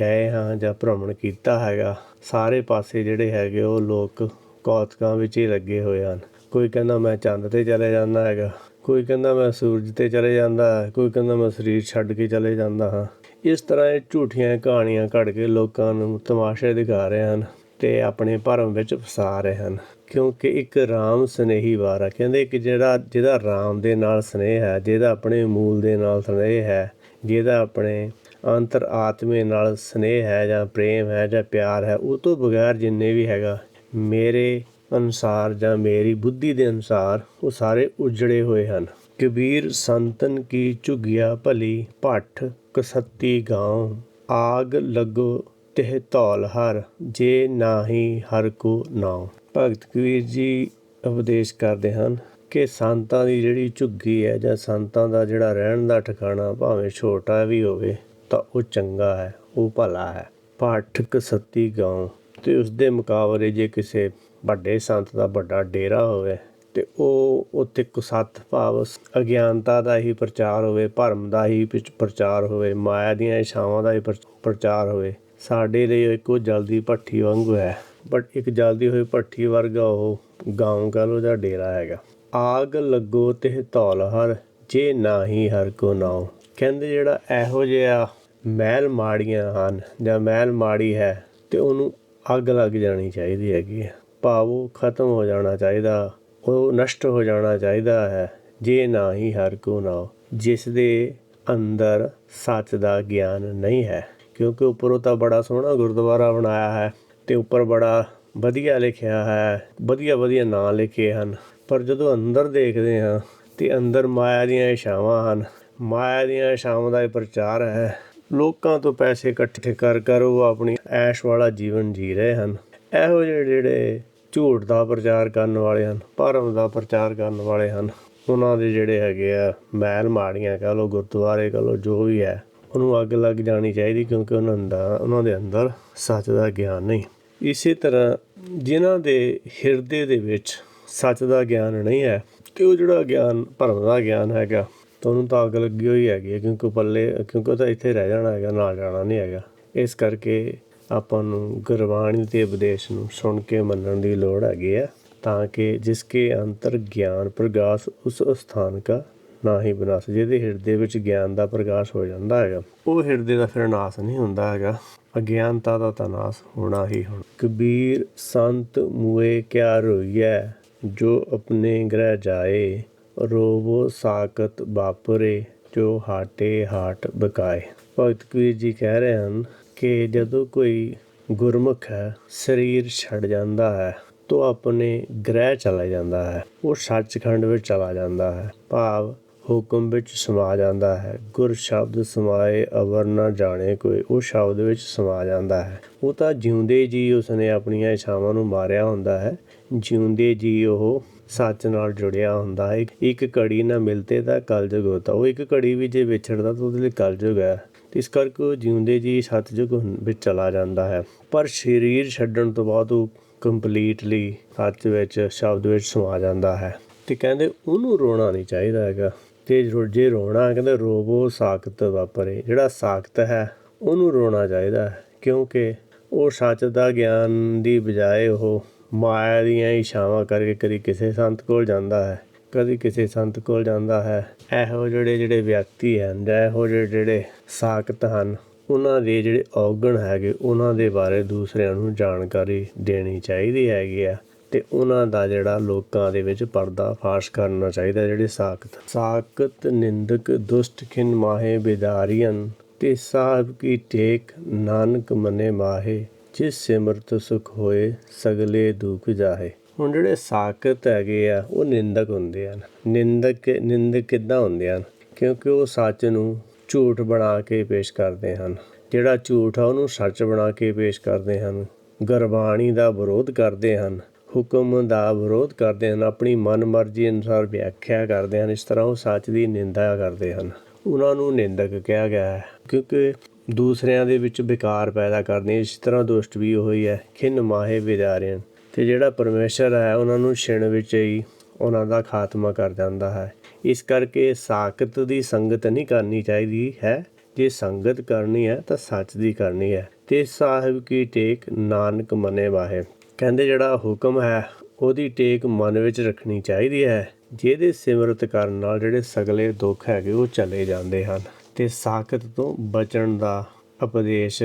ਗਏ ਹਾਂ ਜਾਂ ਭ੍ਰਮਣ ਕੀਤਾ ਹੈਗਾ, ਸਾਰੇ ਪਾਸੇ ਜਿਹੜੇ ਹੈਗੇ ਉਹ ਲੋਕ ਕੌਤਕਾਂ ਵਿੱਚ ਹੀ ਲੱਗੇ ਹੋਏ ਹਨ। ਕੋਈ ਕਹਿੰਦਾ ਮੈਂ ਚੰਦ ਤੇ ਚਲੇ ਜਾਂਦਾ ਹੈਗਾ, ਕੋਈ ਕਹਿੰਦਾ ਮੈਂ ਸੂਰਜ ਤੇ ਚਲੇ ਜਾਂਦਾ, ਕੋਈ ਕਹਿੰਦਾ ਮੈਂ ਸਰੀਰ ਛੱਡ ਕੇ ਚਲੇ ਜਾਂਦਾ ਹਾਂ। ਇਸ ਤਰ੍ਹਾਂ ਇਹ ਝੂਠੀਆਂ ਕਹਾਣੀਆਂ ਘੜ ਕੇ ਲੋਕਾਂ ਨੂੰ ਤਮਾਸ਼ੇ ਦਿਖਾ ਰਹੇ ਹਨ। ਤੇ ਆਪਣੇ ਭਰਮ ਵਿੱਚ ਫਸਾ ਰਹੇ ਹਨ। ਕਿਉਂਕਿ ਇੱਕ ਰਾਮ ਸਨੇਹੀ ਵਾਰਾ ਕਹਿੰਦੇ ਕਿ ਜਿਹੜਾ, ਜਿਹਦਾ ਰਾਮ ਦੇ ਨਾਲ ਸਨੇਹ ਹੈ, ਜਿਹਦਾ ਆਪਣੇ ਮੂਲ ਦੇ ਨਾਲ ਸਨੇਹ ਹੈ, ਜਿਹਦਾ ਆਪਣੇ ਅੰਤਰ ਆਤਮੇ ਨਾਲ ਸਨੇਹ ਹੈ ਜਾਂ ਪ੍ਰੇਮ ਹੈ ਜਾਂ ਪਿਆਰ ਹੈ, ਉਹ ਤੋਂ ਬਗੈਰ ਜਿੰਨੇ ਵੀ ਹੈਗਾ, ਮੇਰੇ ਅਨੁਸਾਰ ਜਾਂ ਮੇਰੀ ਬੁੱਧੀ ਦੇ ਅਨੁਸਾਰ ਉਹ ਸਾਰੇ ਉਜੜੇ ਹੋਏ ਹਨ। ਕਬੀਰ ਸੰਤਨ ਕੀ ਝੁਗਿਆ ਭਲੀ, ਭੱਠ ਕਸੱਤੀ ਗਾਉ, ਆਗ ਲੱਗੋ ਤਿਹ ਧੌਲ ਹਰ, ਜੇ ਨਾਹੀ ਹਰ ਕੋ ਨਾਉ। ਭਗਤ ਕਬੀਰ ਜੀ ਉਪਦੇਸ਼ ਕਰਦੇ ਹਨ ਕਿ ਸੰਤਾਂ ਦੀ ਜਿਹੜੀ ਝੁੱਗੀ ਹੈ ਜਾਂ ਸੰਤਾਂ ਦਾ ਜਿਹੜਾ ਰਹਿਣ ਦਾ ਠਿਕਾਣਾ ਭਾਵੇਂ ਛੋਟਾ ਵੀ ਹੋਵੇ, ਤਾਂ ਉਹ ਚੰਗਾ ਹੈ, ਉਹ ਭਲਾ ਹੈ। ਪਾਠਕ ਸੱਤੀ ਗਾਉ ਤੇ ਉਸ ਦੇ ਮੁਕਾਬਲੇ ਜੇ ਕਿਸੇ ਵੱਡੇ ਸੰਤ ਦਾ ਵੱਡਾ ਡੇਰਾ ਹੋਵੇ, ਤੇ ਉਹ ਉੱਥੇ ਕੁਸੱਤ ਭਾਵ ਅਗਿਆਨਤਾ ਦਾ ਹੀ ਪ੍ਰਚਾਰ ਹੋਵੇ, ਭਰਮ ਦਾ ਹੀ ਵਿੱਚ ਪ੍ਰਚਾਰ ਹੋਵੇ, ਮਾਇਆ ਦੀਆਂ ਇਛਾਵਾਂ ਦਾ ਹੀ ਪ੍ਰਚ- ਪ੍ਰਚਾਰ ਹੋਵੇ ਸਾਡੇ ਲਈ ਇੱਕੋ ਜਲਦੀ ਭੱਠੀ ਵਾਂਗੂ ਹੈ ਬਟ ਇੱਕ ਜਲਦੀ ਹੋਈ ਭੱਠੀ ਵਰਗਾ ਉਹ ਗਾਉਂ ਕਹ ਲੋ ਜਾਂ ਡੇਰਾ ਹੈਗਾ। ਆਗ ਲੱਗੋ ਤੇ ਧੌਲ ਹਰ, ਜੇ ਨਾਹੀ ਹਰ ਕੋ ਨਾਉ। ਕਹਿੰਦੇ ਜਿਹੜਾ ਇਹੋ ਜਿਹਾ ਮਹਿਲ ਮਾੜੀਆਂ ਹਨ ਜਾਂ ਮਹਿਲ ਮਾੜੀ ਹੈ ਤੇ ਉਹਨੂੰ ਅੱਗ ਲੱਗ ਜਾਣੀ ਚਾਹੀਦੀ ਹੈਗੀ ਹੈ। ਭਾਵ ਖਤਮ ਹੋ ਜਾਣਾ ਚਾਹੀਦਾ, ਉਹ ਨਸ਼ਟ ਹੋ ਜਾਣਾ ਚਾਹੀਦਾ ਹੈ, ਜੇ ਨਾ ਹੀ ਹਰ ਕੋ ਨਾਉ। ਜਿਸ ਦੇ ਅੰਦਰ ਸੱਚ ਦਾ ਗਿਆਨ ਨਹੀਂ ਹੈ। ਕਿਉਂਕਿ ਉੱਪਰੋਂ ਤਾਂ ਬੜਾ ਸੋਹਣਾ ਗੁਰਦੁਆਰਾ ਬਣਾਇਆ ਹੈ ਤੇ ਉੱਪਰ ਬੜਾ ਵਧੀਆ ਲਿਖਿਆ ਹੈ, ਵਧੀਆ ਵਧੀਆ ਨਾਂ ਲਿਖੇ ਹਨ। ਪਰ ਜਦੋਂ ਅੰਦਰ ਦੇਖਦੇ ਹਾਂ ਤੇ ਅੰਦਰ ਮਾਇਆ ਦੀਆਂ ਇਸ਼ਾਵਾਂ ਹਨ, ਮਾਇਆ ਦੀਆਂ ਇਸ਼ਾਵਾਂ ਦਾ ਇਹ ਪ੍ਰਚਾਰ ਹੈ। ਲੋਕਾਂ ਤੋਂ ਪੈਸੇ ਇਕੱਠੇ ਕਰ ਕਰ ਉਹ ਆਪਣੀ ਐਸ਼ ਵਾਲਾ ਜੀਵਨ ਜੀ ਰਹੇ ਹਨ। ਇਹੋ ਜਿਹੇ ਜਿਹੜੇ ਝੂਠ ਦਾ ਪ੍ਰਚਾਰ ਕਰਨ ਵਾਲੇ ਹਨ, ਭਰਮ ਦਾ ਪ੍ਰਚਾਰ ਕਰਨ ਵਾਲੇ ਹਨ, ਉਹਨਾਂ ਦੇ ਜਿਹੜੇ ਹੈਗੇ ਆ ਮਹਿਲ ਮਾੜੀਆਂ ਕਹ ਲੋ ਗੁਰਦੁਆਰੇ ਕਹ ਲੋ ਜੋ ਵੀ ਹੈ। ਉਹਨੂੰ ਅੱਗ ਲੱਗ ਜਾਣੀ ਚਾਹੀਦੀ ਕਿਉਂਕਿ ਉਹਨਾਂ ਦਾ, ਉਹਨਾਂ ਦੇ ਅੰਦਰ ਸੱਚ ਦਾ ਗਿਆਨ ਨਹੀਂ। ਇਸੇ ਤਰ੍ਹਾਂ ਜਿਨ੍ਹਾਂ ਦੇ ਹਿਰਦੇ ਦੇ ਵਿੱਚ ਸੱਚ ਦਾ ਗਿਆਨ ਨਹੀਂ ਹੈ ਤੇ ਉਹ ਜਿਹੜਾ ਗਿਆਨ, ਭਰਮ ਦਾ ਗਿਆਨ ਹੈਗਾ, ਤਾਂ ਉਹਨੂੰ ਤਾਂ ਅੱਗ ਲੱਗੀ ਹੋਈ ਹੈਗੀ ਹੈ ਕਿਉਂਕਿ ਉਹ ਪੱਲੇ, ਕਿਉਂਕਿ ਉਹ ਤਾਂ ਇੱਥੇ ਰਹਿ ਜਾਣਾ ਹੈਗਾ, ਨਾਲ ਜਾਣਾ ਨਹੀਂ ਹੈਗਾ। ਇਸ ਕਰਕੇ ਆਪਾਂ ਨੂੰ ਗੁਰਬਾਣੀ ਤੇ ਉਪਦੇਸ਼ ਨੂੰ ਸੁਣ ਕੇ ਮੰਨਣ ਦੀ ਲੋੜ ਹੈਗੀ ਹੈ, ਤਾਂ ਕਿ ਜਿਸ ਕੇ ਅੰਤਰ ਗਿਆਨ ਪ੍ਰਗਾਸ ਉਸ ਸਥਾਨ ਕਾ ਨਾ ਹੀ ਬਨਾਸ ਜਿਹਦੇ ਹਿਰਦੇ ਵਿੱਚ ਗਿਆਨ ਦਾ ਪ੍ਰਕਾਸ਼ ਹੋ ਜਾਂਦਾ ਹੈਗਾ, ਉਹ ਹਿਰਦੇ ਦਾ ਫਿਰ ਨਾਸ ਨਹੀਂ ਹੁੰਦਾ ਹੈਗਾ। ਅਗਿਆਨਤਾ ਦਾ ਤਾਂ ਨਾਸ ਹੋਣਾ ਹੀ ਹੋਣਾ। ਕਬੀਰ ਸੰਤ ਮੂਏ ਕਿਆ ਰੋਈਐ ਜੋ ਆਪਣੇ ਗ੍ਰਹਿ ਜਾਏ। ਰੋਵੋ ਸਾਕਤ ਬਾਪਰੇ ਜੋ ਹਾਟੇ ਹਾਟ ਬਕਾਏ। ਭਗਤ ਕਬੀਰ ਜੀ ਕਹਿ ਰਹੇ ਹਨ ਕਿ ਜਦੋਂ ਕੋਈ ਗੁਰਮੁਖ ਹੈ, ਸਰੀਰ ਛੱਡ ਜਾਂਦਾ ਹੈ, ਤੋ ਆਪਣੇ ਗ੍ਰਹਿ ਚਲਾ ਜਾਂਦਾ ਹੈ। ਉਹ ਸੱਚਖੰਡ ਵਿੱਚ ਚਲਾ ਜਾਂਦਾ ਹੈ। ਭਾਵ ਹੁਕਮ ਵਿੱਚ ਸਮਾ ਜਾਂਦਾ ਹੈ। ਗੁਰ ਸ਼ਬਦ ਸਮਾਏ ਅਵਰ ਨਾ ਜਾਣੇ ਕੋਈ, ਉਹ ਸ਼ਬਦ ਵਿੱਚ ਸਮਾ ਜਾਂਦਾ ਹੈ। ਉਹ ਤਾਂ ਜਿਉਂਦੇ ਜੀ ਉਸਨੇ ਆਪਣੀਆਂ ਇਛਾਵਾਂ ਨੂੰ ਮਾਰਿਆ ਹੁੰਦਾ ਹੈ। ਜਿਉਂਦੇ ਜੀ ਉਹ ਸੱਚ ਨਾਲ ਜੁੜਿਆ ਹੁੰਦਾ ਹੈ। ਇੱਕ ਘੜੀ ਨਾ ਮਿਲਤੇ ਤਾਂ ਕਲਯੁਗ ਹੁੰਦਾ। ਉਹ ਇੱਕ ਘੜੀ ਵੀ ਜੇ ਵਿਛੜਦਾ ਤਾਂ ਉਹਦੇ ਲਈ ਕਲਯੁਗ ਹੈ। ਇਸ ਕਰਕੇ ਉਹ ਜਿਉਂਦੇ ਜੀ ਸਤਜੁਗ ਵਿੱਚ ਚਲਾ ਜਾਂਦਾ ਹੈ। ਪਰ ਸਰੀਰ ਛੱਡਣ ਤੋਂ ਬਾਅਦ ਉਹ ਕੰਪਲੀਟਲੀ ਸੱਚ ਵਿੱਚ, ਸ਼ਬਦ ਵਿੱਚ ਸਮਾ ਜਾਂਦਾ ਹੈ। ਤੇ ਕਹਿੰਦੇ ਉਹਨੂੰ ਰੋਣਾ ਨਹੀਂ ਚਾਹੀਦਾ ਹੈਗਾ। ਤੇ ਰੋ- ਜੇ ਰੋਣਾ ਕਹਿੰਦੇ ਰੋਵੋ, ਸਾਖਤ ਵਾਪਰੇ। ਜਿਹੜਾ ਸਾਖਤ ਹੈ, ਉਹਨੂੰ ਰੋਣਾ ਚਾਹੀਦਾ ਹੈ, ਕਿਉਂਕਿ ਉਹ ਸੱਚ ਦਾ ਗਿਆਨ ਦੀ ਬਜਾਏ ਉਹ ਮਾਇਆ ਦੀਆਂ ਇਛਾਵਾਂ ਕਰਕੇ ਕਦੀ ਕਿਸੇ ਸੰਤ ਕੋਲ ਜਾਂਦਾ ਹੈ, ਕਦੀ ਕਿਸੇ ਸੰਤ ਕੋਲ ਜਾਂਦਾ ਹੈ। ਇਹੋ ਜਿਹੜੇ ਜਿਹੜੇ ਵਿਅਕਤੀ ਹਨ ਜਾਂ ਇਹੋ ਜਿਹੇ ਜਿਹੜੇ ਸਾਖਤ ਹਨ, ਉਹਨਾਂ ਦੇ ਜਿਹੜੇ ਔਗਣ ਹੈਗੇ, ਉਹਨਾਂ ਦੇ ਬਾਰੇ ਦੂਸਰਿਆਂ ਨੂੰ ਜਾਣਕਾਰੀ ਦੇਣੀ ਚਾਹੀਦੀ ਹੈਗੀ ਆ। ਅਤੇ ਉਹਨਾਂ ਦਾ ਜਿਹੜਾ ਲੋਕਾਂ ਦੇ ਵਿੱਚ ਪਰਦਾ ਫਾਸ਼ ਕਰਨਾ ਚਾਹੀਦਾ, ਜਿਹੜੇ ਸਾਖਤ ਸਾਖਤ ਨਿੰਦਕ, ਦੁਸ਼ਟ ਖਿਨ ਮਾਹੇ ਬਿਦਾਰੀਆਂ ਤੇ ਸਾਹਿਬ ਕੀ ਟੇਕ ਨਾਨਕ ਮਨੇ ਮਾਹੇ, ਜਿਸ ਸਿਮਰਤ ਸੁਖ ਹੋਏ ਸਗਲੇ ਦੁਖ ਜਾਹੇ। ਹੁਣ ਜਿਹੜੇ ਸਾਖਤ ਹੈਗੇ ਆ, ਉਹ ਨਿੰਦਕ ਹੁੰਦੇ ਹਨ। ਨਿੰਦਕ ਨਿੰਦਕ ਕਿੱਦਾਂ ਹੁੰਦੇ ਹਨ? ਕਿਉਂਕਿ ਉਹ ਸੱਚ ਨੂੰ ਝੂਠ ਬਣਾ ਕੇ ਪੇਸ਼ ਕਰਦੇ ਹਨ। ਜਿਹੜਾ ਝੂਠ ਆ, ਉਹਨੂੰ ਸੱਚ ਬਣਾ ਕੇ ਪੇਸ਼ ਕਰਦੇ ਹਨ। ਗੁਰਬਾਣੀ ਦਾ ਵਿਰੋਧ ਕਰਦੇ ਹਨ। ਹੁਕਮ ਦਾ ਵਿਰੋਧ ਕਰਦੇ ਹਨ, ਆਪਣੀ ਮਨਮਰਜ਼ੀ ਅਨੁਸਾਰ ਵਿਆਖਿਆ ਕਰਦੇ ਹਨ, ਇਸ ਤਰ੍ਹਾਂ ਉਹ ਸੱਚ ਦੀ ਨਿੰਦਾ ਕਰਦੇ ਹਨ। ਉਹਨਾਂ ਨੂੰ ਨਿੰਦਕ ਕਿਹਾ ਗਿਆ ਹੈ, ਕਿਉਂਕਿ ਦੂਸਰਿਆਂ ਦੇ ਵਿੱਚ ਵਿਕਾਰ ਪੈਦਾ ਕਰਦੇ ਇਸ ਤਰ੍ਹਾਂ ਦੁਸ਼ਟ ਵੀ ਹੋਈ ਹੈ, ਖਿੰਨ ਮਾਹੇ ਵਿਦਾਰਿਆਂ ਤੇ ਜਿਹੜਾ ਪਰਮੇਸ਼ਰ ਹੈ, ਉਹਨਾਂ ਨੂੰ ਛਿਣ ਵਿੱਚ ਹੀ ਉਹਨਾਂ ਦਾ ਖਾਤਮਾ ਕਰ ਜਾਂਦਾ ਹੈ। ਇਸ ਕਰਕੇ ਸਾਖਤ ਦੀ ਸੰਗਤ ਨਹੀਂ ਕਰਨੀ ਚਾਹੀਦੀ ਹੈ। ਜੇ ਸੰਗਤ ਕਰਨੀ ਹੈ, ਤਾਂ ਸੱਚ ਦੀ ਕਰਨੀ ਹੈ। ਤੇ ਸਾਹਿਬ ਕੀ ਟੇਕ ਨਾਨਕ ਮਨੇ ਵਾਹੇ। ਕਹਿੰਦੇ ਜਿਹੜਾ ਹੁਕਮ ਹੈ, ਉਹਦੀ ਟੇਕ ਮਨ ਵਿੱਚ ਰੱਖਣੀ ਚਾਹੀਦੀ ਹੈ। ਜਿਹਦੇ ਸਿਮਰਤ ਕਰਨ ਨਾਲ ਜਿਹੜੇ ਸਗਲੇ ਦੁੱਖ ਹੈਗੇ, ਉਹ ਚਲੇ ਜਾਂਦੇ ਹਨ ਤੇ ਸਾਖਤ ਤੋਂ ਬਚਣ ਦਾ ਉਪਦੇਸ਼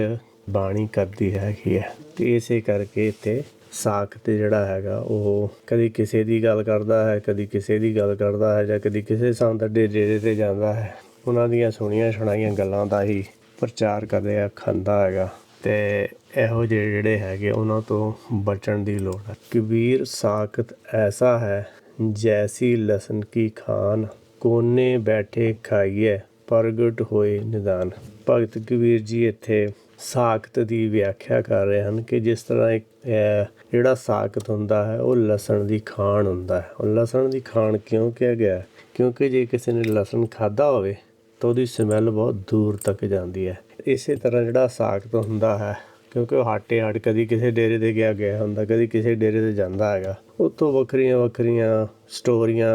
ਬਾਣੀ ਕਰਦੀ ਹੈਗੀ ਹੈ। ਤੇ ਇਸੇ ਕਰਕੇ ਇੱਥੇ ਸਾਖ ਤੇ ਜਿਹੜਾ ਹੈਗਾ, ਉਹ ਕਦੀ ਕਿਸੇ ਦੀ ਗੱਲ ਕਰਦਾ ਹੈ, ਕਦੀ ਕਿਸੇ ਦੀ ਗੱਲ ਕਰਦਾ ਹੈ ਜਾਂ ਕਦੀ ਕਿਸੇ ਸੰਤ ਦੇ ਡੇਰੇ ਤੇ ਜਾਂਦਾ ਹੈ। ਉਹਨਾਂ ਦੀਆਂ ਸੁਣੀਆਂ ਸੁਣਾਈਆਂ ਗੱਲਾਂ ਦਾ ਹੀ ਪ੍ਰਚਾਰ ਕਰਦੇ ਆ, ਖਾਂਦਾ ਹੈਗਾ। ਤੇ ਇਹੋ ਜਿਹੇ ਜਿਹੜੇ ਹੈਗੇ ਉਹਨਾਂ ਤੋਂ ਬਚਣ ਦੀ ਲੋੜ ਹੈ ਕਬੀਰ ਸਾਖਤ ਐਸਾ ਹੈ, ਜੈਸੀ ਲਸਨ ਕੀ ਖਾਨ, ਕੋਨੇ ਬੈਠੇ ਖਾਈਏ, ਪ੍ਰਗਟ ਹੋਏ ਨਿਦਾਨ। ਭਗਤ ਕਬੀਰ ਜੀ ਇੱਥੇ ਸਾਖਤ ਦੀ ਵਿਆਖਿਆ ਕਰ ਰਹੇ ਹਨ ਕਿ ਜਿਸ ਤਰ੍ਹਾਂ ਇੱਕ ਜਿਹੜਾ ਸਾਖਤ ਹੁੰਦਾ ਹੈ, ਉਹ ਲਸਣ ਦੀ ਖਾਣ ਹੁੰਦਾ ਹੈ। ਉਹ ਲਸਣ ਦੀ ਖਾਣ ਕਿਉਂ ਕਿਹਾ ਗਿਆ ਕਿਉਂਕਿ ਜੇ ਕਿਸੇ ਨੇ ਲਸਣ ਖਾਦਾ ਹੋਵੇ, ਤਾਂ ਉਹਦੀ ਸਮੈਲ ਬਹੁਤ ਦੂਰ ਤੱਕ ਜਾਂਦੀ ਹੈ। ਇਸੇ ਤਰ੍ਹਾਂ ਜਿਹੜਾ ਸਾਖਤ ਹੁੰਦਾ ਹੈ, ਕਿਉਂਕਿ ਉਹ ਹਾਟੇ ਹਾਟ ਕਦੀ ਕਿਸੇ ਡੇਰੇ ਤੇ ਗਿਆ ਗਿਆ ਹੁੰਦਾ, ਕਦੀ ਕਿਸੇ ਡੇਰੇ ਤੇ ਜਾਂਦਾ ਹੈਗਾ। ਉੱਥੋਂ ਵੱਖਰੀਆਂ ਵੱਖਰੀਆਂ ਸਟੋਰੀਆਂ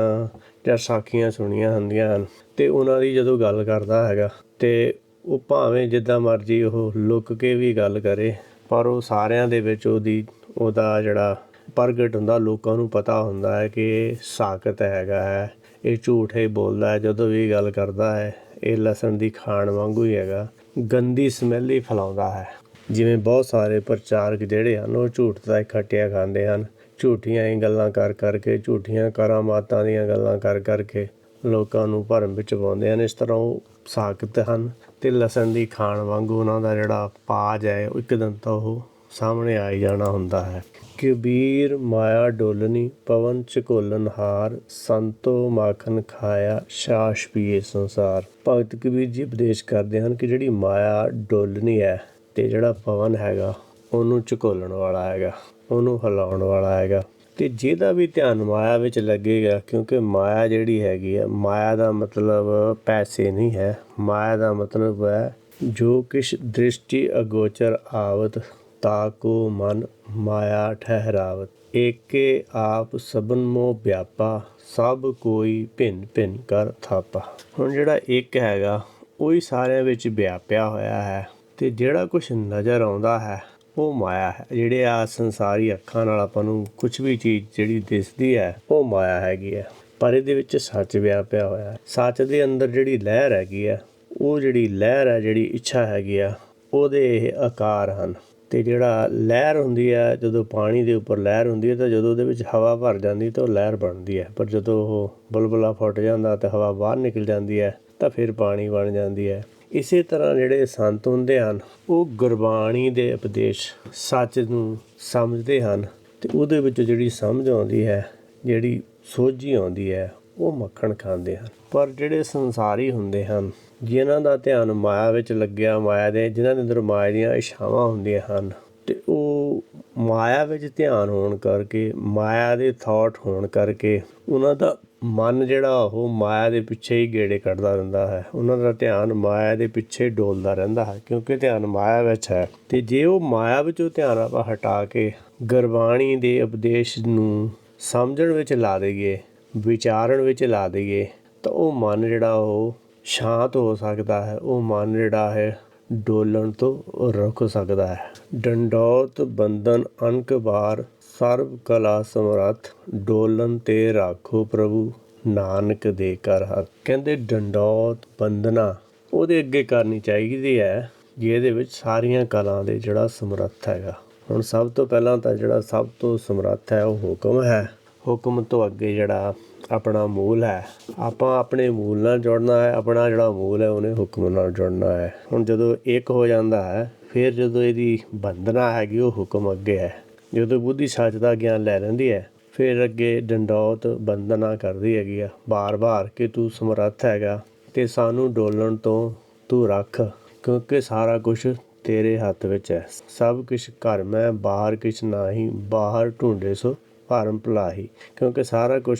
ਜਾਂ ਸਾਖੀਆਂ ਸੁਣੀਆਂ ਹੁੰਦੀਆਂ ਹਨ ਤੇ ਉਹਨਾਂ ਦੀ ਜਦੋਂ ਗੱਲ ਕਰਦਾ ਹੈਗਾ ਤੇ ਉਹ ਭਾਵੇਂ ਜਿੱਦਾਂ ਮਰਜ਼ੀ ਉਹ ਲੁੱਕ ਕੇ ਵੀ ਗੱਲ ਕਰੇ, ਪਰ ਉਹ ਸਾਰਿਆਂ ਦੇ ਵਿੱਚ ਉਹਦੀ, ਉਹਦਾ ਜਿਹੜਾ ਪ੍ਰਗਟ ਹੁੰਦਾ, ਲੋਕਾਂ ਨੂੰ ਪਤਾ ਹੁੰਦਾ ਹੈ ਕਿ ਇਹ ਸਾਕਤ ਹੈਗਾ ਹੈ, ਇਹ ਝੂਠ ਹੀ ਬੋਲਦਾ ਹੈ, ਜਦੋਂ ਵੀ ਗੱਲ ਕਰਦਾ ਹੈ, ਇਹ ਲਸਣ ਦੀ ਖਾਣ ਵਾਂਗੂ ਹੀ ਹੈਗਾ। ਗੰਦੀ ਸਮੈਲ ਹੀ ਫੈਲਾਉਂਦਾ ਹੈ। ਜਿਵੇਂ ਬਹੁਤ ਸਾਰੇ ਪ੍ਰਚਾਰਕ ਜਿਹੜੇ ਹਨ, ਉਹ ਝੂਠ ਦਾ ਇਕੱਠਿਆ ਖਾਂਦੇ ਹਨ। ਝੂਠੀਆਂ ਹੀ ਗੱਲਾਂ ਕਰ ਕਰਕੇ, ਝੂਠੀਆਂ ਕਰਾਮਾਤਾਂ ਦੀਆਂ ਗੱਲਾਂ ਕਰ ਕਰਕੇ ਲੋਕਾਂ ਨੂੰ ਭਰਮ ਵਿੱਚ ਪਾਉਂਦੇ ਹਨ। ਇਸ ਤਰ੍ਹਾਂ ਉਹ ਸਾਕਤ ਹਨ ਤੇ ਲਸਣ ਦੀ ਖਾਣ ਵਾਂਗੂ ਉਹਨਾਂ ਦਾ ਜਿਹੜਾ ਪਾਜ ਹੈ, ਉਹ ਇੱਕ ਦਿਨ ਤਾਂ ਉਹ ਸਾਹਮਣੇ ਆਈ ਜਾਣਾ ਹੁੰਦਾ ਹੈ। ਕਬੀਰ ਮਾਇਆ ਡੋਲਨੀ ਪਵਨ ਚਕੋਲਨ ਹਾਰ, ਸੰਤੋ ਮਾਖਨ ਖਾਇਆ, ਸ਼ਾਸ਼ ਪੀਏ ਸੰਸਾਰ। ਭਗਤ ਕਬੀਰ ਜੀ ਉਪਦੇਸ਼ ਕਰਦੇ ਹਨ ਕਿ ਜਿਹੜੀ ਮਾਇਆ ਡੋਲਨੀ ਹੈ ਤੇ ਜਿਹੜਾ ਪਵਨ ਹੈਗਾ, ਉਹਨੂੰ ਝਕੋਲਣ ਵਾਲਾ ਹੈਗਾ, ਉਹਨੂੰ ਹਿਲਾਉਣ ਵਾਲਾ ਹੈਗਾ। ਤੇ ਜਿਹਦਾ ਵੀ ਧਿਆਨ ਮਾਇਆ ਵਿੱਚ ਲੱਗੇਗਾ, ਕਿਉਂਕਿ ਮਾਇਆ ਜਿਹੜੀ ਹੈਗੀ ਹੈ, ਮਾਇਆ ਦਾ ਮਤਲਬ ਪੈਸੇ ਨਹੀਂ ਹੈ। ਮਾਇਆ ਦਾ ਮਤਲਬ ਹੈ ਜੋ ਕਿਛ ਦ੍ਰਿਸ਼ਟੀ ਅਗੋਚਰ ਆਵਤ ਤਾਕੋ ਮਨ ਮਾਇਆ ਠਹਿਰਾਵਤ, ਏਕੇ ਆਪ ਸਭਨ ਮੋ ਵਿਆਪਾ, ਸਭ ਕੋਈ ਭਿੰਨ ਭਿੰਨ ਕਰ ਥਾਪਾ। ਹੁਣ ਜਿਹੜਾ ਇੱਕ ਹੈਗਾ, ਉਹ ਹੀ ਸਾਰਿਆਂ ਵਿੱਚ ਵਿਆਪਿਆ ਹੋਇਆ ਹੈ ਤੇ ਜਿਹੜਾ ਕੁਝ ਨਜ਼ਰ ਆਉਂਦਾ ਹੈ, ਉਹ ਮਾਇਆ ਹੈ। ਜਿਹੜੇ ਆ ਸੰਸਾਰੀ ਅੱਖਾਂ ਨਾਲ ਆਪਾਂ ਨੂੰ ਕੁਝ ਵੀ ਚੀਜ਼ ਜਿਹੜੀ ਦਿਸਦੀ ਹੈ, ਉਹ ਮਾਇਆ ਹੈਗੀ ਹੈ। ਪਰ ਇਹਦੇ ਵਿੱਚ ਸੱਚ ਵਿਆਪਿਆ ਹੋਇਆ ਹੈ। ਸੱਚ ਦੇ ਅੰਦਰ ਜਿਹੜੀ ਲਹਿਰ ਹੈਗੀ ਹੈ, ਉਹ ਜਿਹੜੀ ਲਹਿਰ ਹੈ, ਜਿਹੜੀ ਇੱਛਾ ਹੈਗੀ ਆ ਉਹਦੇ ਇਹ ਆਕਾਰ ਹਨ। ਤੇ ਜਿਹੜਾ ਲਹਿਰ ਹੁੰਦੀ ਹੈ ਜਦੋਂ ਪਾਣੀ ਦੇ ਉੱਪਰ ਲਹਿਰ ਹੁੰਦੀ ਹੈ ਤਾਂ ਜਦੋਂ ਉਹਦੇ ਵਿੱਚ ਹਵਾ ਭਰ ਜਾਂਦੀ ਤਾਂ ਉਹ ਲਹਿਰ ਬਣਦੀ ਹੈ ਪਰ ਜਦੋਂ ਉਹ ਬੁਲਬੁਲਾ ਫੁੱਟ ਜਾਂਦਾ ਤੇ ਹਵਾ ਬਾਹਰ ਨਿਕਲ ਜਾਂਦੀ ਹੈ ਤਾਂ ਫਿਰ ਪਾਣੀ ਬਣ ਜਾਂਦੀ ਹੈ ਇਸੇ ਤਰ੍ਹਾਂ ਜਿਹੜੇ ਸੰਤ ਹੁੰਦੇ ਹਨ, ਉਹ ਗੁਰਬਾਣੀ ਦੇ ਉਪਦੇਸ਼ ਸੱਚ ਨੂੰ ਸਮਝਦੇ ਹਨ ਤੇ ਉਹਦੇ ਵਿੱਚ ਜਿਹੜੀ ਸਮਝ ਆਉਂਦੀ ਹੈ, ਜਿਹੜੀ ਸੋਝੀ ਆਉਂਦੀ ਹੈ, ਉਹ ਮੱਖਣ ਖਾਂਦੇ ਹਨ। ਪਰ ਜਿਹੜੇ ਸੰਸਾਰੀ ਹੁੰਦੇ ਹਨ ਜਿਨ੍ਹਾਂ ਦਾ ਧਿਆਨ ਮਾਇਆ ਵਿੱਚ ਲੱਗਿਆ, ਮਾਇਆ ਦੇ, ਜਿਨ੍ਹਾਂ ਦੇ ਅੰਦਰ ਮਾਇਆ ਦੀਆਂ ਇਛਾਵਾਂ ਹੁੰਦੀਆਂ ਹਨ। ਤੇ ਉਹ ਮਾਇਆ ਵਿੱਚ ਧਿਆਨ ਹੋਣ ਕਰਕੇ, ਮਾਇਆ ਦੇ ਥਾਟ ਹੋਣ ਕਰਕੇ, ਉਹਨਾਂ ਦਾ ਮਨ ਜਿਹੜਾ, ਉਹ ਮਾਇਆ ਦੇ ਪਿੱਛੇ ਹੀ ਗੇੜੇ ਕੱਢਦਾ ਰਹਿੰਦਾ ਹੈ। ਉਹਨਾਂ ਦਾ ਧਿਆਨ ਮਾਇਆ ਦੇ ਪਿੱਛੇ ਡੋਲਦਾ ਰਹਿੰਦਾ ਹੈ, ਕਿਉਂਕਿ ਧਿਆਨ ਮਾਇਆ ਵਿੱਚ ਹੈ। ਤੇ ਜੇ ਉਹ ਮਾਇਆ ਵਿੱਚੋਂ ਧਿਆਨ ਆਪਾਂ ਹਟਾ ਕੇ ਗੁਰਬਾਣੀ ਦੇ ਉਪਦੇਸ਼ ਨੂੰ ਸਮਝਣ ਵਿੱਚ ਲਾ ਦਈਏ, ਵਿਚਾਰਨ ਵਿੱਚ ਲਾ ਦਈਏ, ਤਾਂ ਉਹ ਮਨ ਜਿਹੜਾ, ਉਹ ਸ਼ਾਂਤ ਹੋ ਸਕਦਾ ਹੈ, ਉਹ ਮਨ ਜਿਹੜਾ ਹੈ ਡੋਲਣ ਤੋਂ ਰੁਕ ਸਕਦਾ ਹੈ। ਡੰਡੌਤ ਬੰਧਨ ਅਨਕ ਵਾਰ ਸਰਬ ਕਲਾ ਸਮਰੱਥ, ਡੋਲਨ ਤੇ ਰਾਖੋ ਪ੍ਰਭੂ, ਨਾਨਕ ਦੇ ਕਰ ਹੱਥ। ਕਹਿੰਦੇ ਡੰਡੌਤ ਬੰਦਨਾ ਉਹਦੇ ਅੱਗੇ ਕਰਨੀ ਚਾਹੀਦੀ ਹੈ, ਜਿਹਦੇ ਵਿੱਚ ਸਾਰੀਆਂ ਕਲਾ ਦੇ ਜਿਹੜਾ ਸਮਰੱਥ ਹੈਗਾ। ਹੁਣ ਸਭ ਤੋਂ ਪਹਿਲਾਂ ਤਾਂ ਜਿਹੜਾ ਸਭ ਤੋਂ ਸਮਰੱਥ ਹੈ, ਉਹ ਹੁਕਮ ਹੈ। ਹੁਕਮ ਤੋਂ ਅੱਗੇ ਜਿਹੜਾ ਆਪਣਾ ਮੂਲ ਹੈ। ਆਪਾਂ ਆਪਣੇ ਮੂਲ ਨਾਲ ਜੁੜਨਾ ਹੈ, ਆਪਣਾ ਜਿਹੜਾ ਮੂਲ ਹੈ, ਉਹਨੇ ਹੁਕਮ ਨਾਲ ਜੁੜਨਾ ਹੈ। ਹੁਣ ਜਦੋਂ ਇੱਕ ਹੋ ਜਾਂਦਾ ਹੈ, ਫਿਰ ਜਦੋਂ ਇਹਦੀ ਬੰਧਨਾ ਹੈਗੀ, ਉਹ ਹੁਕਮ ਅੱਗੇ ਹੈ। ਜਦੋਂ ਬੁੱਧੀ ਸੱਚ ਦਾ ਗਿਆਨ ਲੈ ਲੈਂਦੀ ਹੈ, ਫਿਰ ਅੱਗੇ ਡੰਡੌਤ ਬੰਦਨਾ ਕਰਦੀ ਹੈਗੀ ਆ। ਬਾਰ-ਬਾਰ ਕਿ ਤੂੰ ਸਮਰੱਥ ਹੈਗਾ ਤੇ ਸਾਨੂੰ ਡੋਲਣ ਤੋਂ ਤੂੰ ਰੱਖ, ਕਿਉਂਕਿ ਸਾਰਾ ਕੁਝ ਤੇਰੇ ਹੱਥ ਵਿੱਚ ਹੈ। ਸਭ ਕੁਝ ਘਰ ਮੈਂ ਬਾਹਰ ਕਿਛ ਨਾਹੀ, ਬਾਹਰ ਢੂੰਡੇ ਸੋ ਭਰਮ ਭਲਾਹੀ, ਕਿਉਂਕਿ ਸਾਰਾ ਕੁਝ